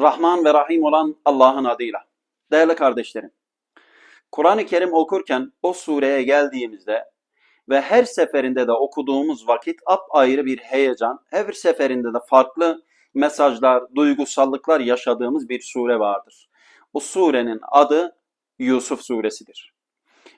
Rahman ve Rahim olan Allah'ın adıyla. Değerli kardeşlerim, Kur'an-ı Kerim okurken o sureye geldiğimizde ve her seferinde de okuduğumuz vakit ayrı bir heyecan, her seferinde de farklı mesajlar, duygusallıklar yaşadığımız bir sure vardır. O surenin adı Yusuf suresidir.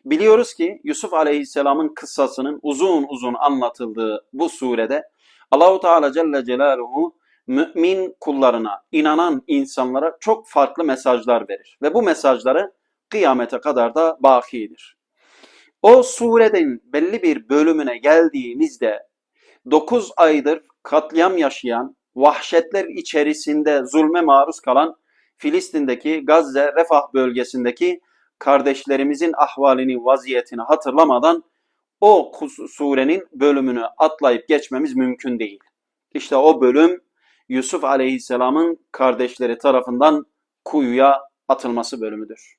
Biliyoruz ki Yusuf Aleyhisselam'ın kıssasının uzun uzun anlatıldığı bu surede Allahu Teala Celle Celaluhu mümin kullarına, inanan insanlara çok farklı mesajlar verir. Ve bu mesajları kıyamete kadar da bakidir. O surenin belli bir bölümüne geldiğimizde 9 aydır katliam yaşayan, vahşetler içerisinde zulme maruz kalan Filistin'deki Gazze Refah bölgesindeki kardeşlerimizin ahvalini, vaziyetini hatırlamadan o surenin bölümünü atlayıp geçmemiz mümkün değil. İşte o bölüm Yusuf Aleyhisselam'ın kardeşleri tarafından kuyuya atılması bölümüdür.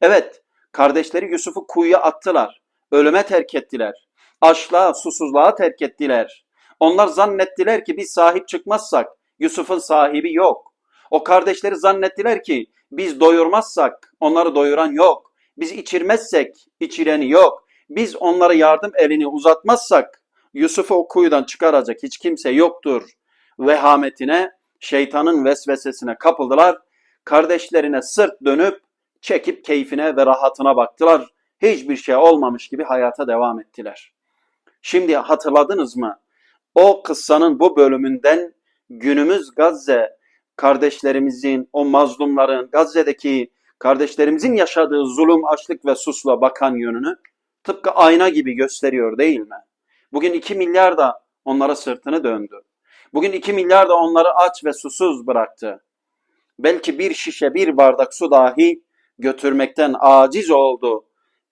Evet, kardeşleri Yusuf'u kuyuya attılar. Ölüme terk ettiler. Açlığa, susuzluğa terk ettiler. Onlar zannettiler ki biz sahip çıkmazsak Yusuf'un sahibi yok. O kardeşleri zannettiler ki biz doyurmazsak onları doyuran yok. Biz içirmezsek içireni yok. Biz onlara yardım elini uzatmazsak Yusuf'u o kuyudan çıkaracak hiç kimse yoktur. Vehametine, şeytanın vesvesesine kapıldılar. Kardeşlerine sırt dönüp çekip keyfine ve rahatına baktılar. Hiçbir şey olmamış gibi hayata devam ettiler. Şimdi hatırladınız mı? O kıssanın bu bölümünden günümüz Gazze kardeşlerimizin, o mazlumların, Gazze'deki kardeşlerimizin yaşadığı zulüm, açlık ve susla bakan yönünü tıpkı ayna gibi gösteriyor değil mi? Bugün 2 milyar da onlara sırtını döndü. Bugün 2 milyar da onları aç ve susuz bıraktı. Belki bir şişe, bir bardak su dahi götürmekten aciz oldu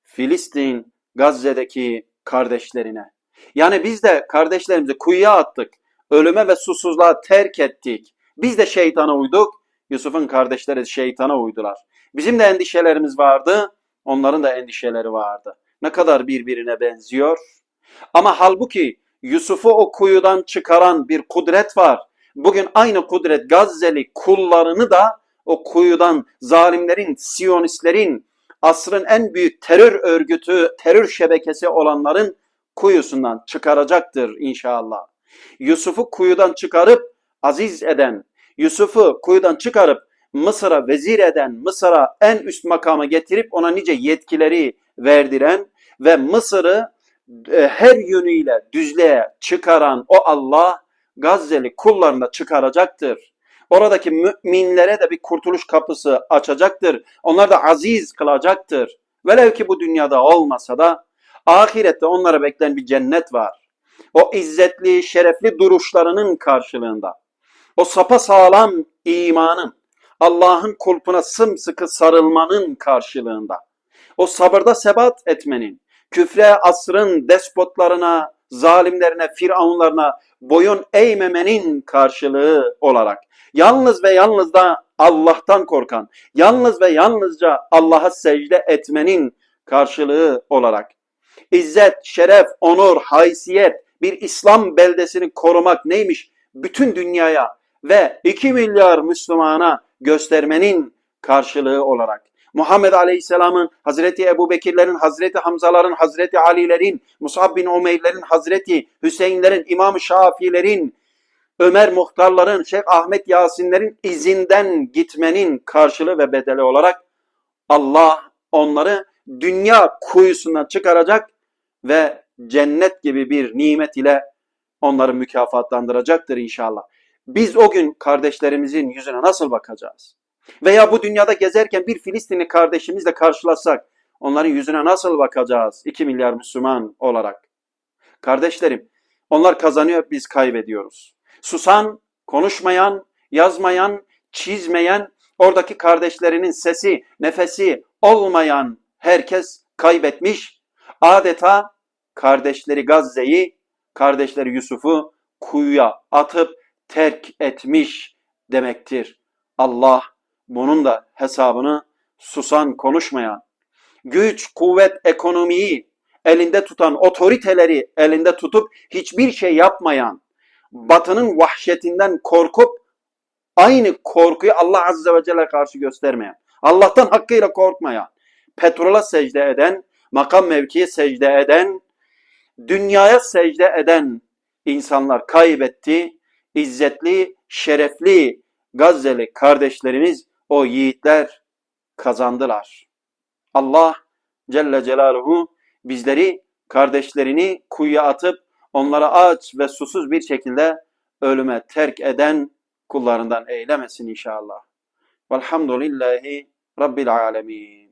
Filistin, Gazze'deki kardeşlerine. Yani biz de kardeşlerimizi kuyuya attık. Ölüme ve susuzluğa terk ettik. Biz de şeytana uyduk. Yusuf'un kardeşleri şeytana uydular. Bizim de endişelerimiz vardı. Onların da endişeleri vardı. Ne kadar birbirine benziyor. Ama halbuki Yusuf'u o kuyudan çıkaran bir kudret var. Bugün aynı kudret Gazze'li kullarını da o kuyudan zalimlerin, siyonistlerin, asrın en büyük terör örgütü, terör şebekesi olanların kuyusundan çıkaracaktır inşallah. Yusuf'u kuyudan çıkarıp aziz eden, Yusuf'u kuyudan çıkarıp Mısır'a vezir eden, Mısır'a en üst makama getirip ona nice yetkileri verdiren ve Mısır'ı her yönüyle düzlüğe çıkaran o Allah Gazze'li kullarını çıkaracaktır. Oradaki müminlere de bir kurtuluş kapısı açacaktır. Onlar da aziz kılacaktır. Velev ki bu dünyada olmasa da ahirette onlara bekleyen bir cennet var. O izzetli, şerefli duruşlarının karşılığında, o sapa sağlam imanın, Allah'ın kulpuna sımsıkı sarılmanın karşılığında, o sabırda sebat etmenin, küfre asrın despotlarına, zalimlerine, firavunlarına boyun eğmemenin karşılığı olarak yalnız ve yalnız da Allah'tan korkan, yalnız ve yalnızca Allah'a secde etmenin karşılığı olarak izzet, şeref, onur, haysiyet bir İslam beldesini korumak neymiş? Bütün dünyaya ve 2 milyar Müslümana göstermenin karşılığı olarak Muhammed Aleyhisselam'ın, Hazreti Ebu Bekirlerin, Hazreti Hamzaların, Hazreti Ali'lerin, Musab bin Umeyr'lerin, Hazreti Hüseyinlerin, İmam Şafii'lerin, Ömer Muhtarların, Şeyh Ahmet Yasinlerin izinden gitmenin karşılığı ve bedeli olarak Allah onları dünya kuyusundan çıkaracak ve cennet gibi bir nimet ile onları mükafatlandıracaktır inşallah. Biz o gün kardeşlerimizin yüzüne nasıl bakacağız? Veya bu dünyada gezerken bir Filistinli kardeşimizle karşılaşsak onların yüzüne nasıl bakacağız 2 milyar Müslüman olarak? Kardeşlerim onlar kazanıyor biz kaybediyoruz. Susan, konuşmayan, yazmayan, çizmeyen, oradaki kardeşlerinin sesi, nefesi olmayan herkes kaybetmiş. Adeta kardeşleri Gazze'yi, kardeşleri Yusuf'u kuyuya atıp terk etmiş demektir. Allah bunun da hesabını susan, konuşmayan, güç, kuvvet, ekonomiyi elinde tutan, otoriteleri elinde tutup hiçbir şey yapmayan, batının vahşetinden korkup aynı korkuyu Allah Azze ve Celle karşı göstermeyen, Allah'tan hakkıyla korkmayan, petrola secde eden, makam mevkiye secde eden, dünyaya secde eden insanlar kaybetti. İzzetli, şerefli Gazze'li kardeşlerimiz, o yiğitler kazandılar. Allah Celle Celaluhu bizleri kardeşlerini kuyuya atıp onlara aç ve susuz bir şekilde ölüme terk eden kullarından eylemesin inşallah. Velhamdülillahi Rabbil alemin.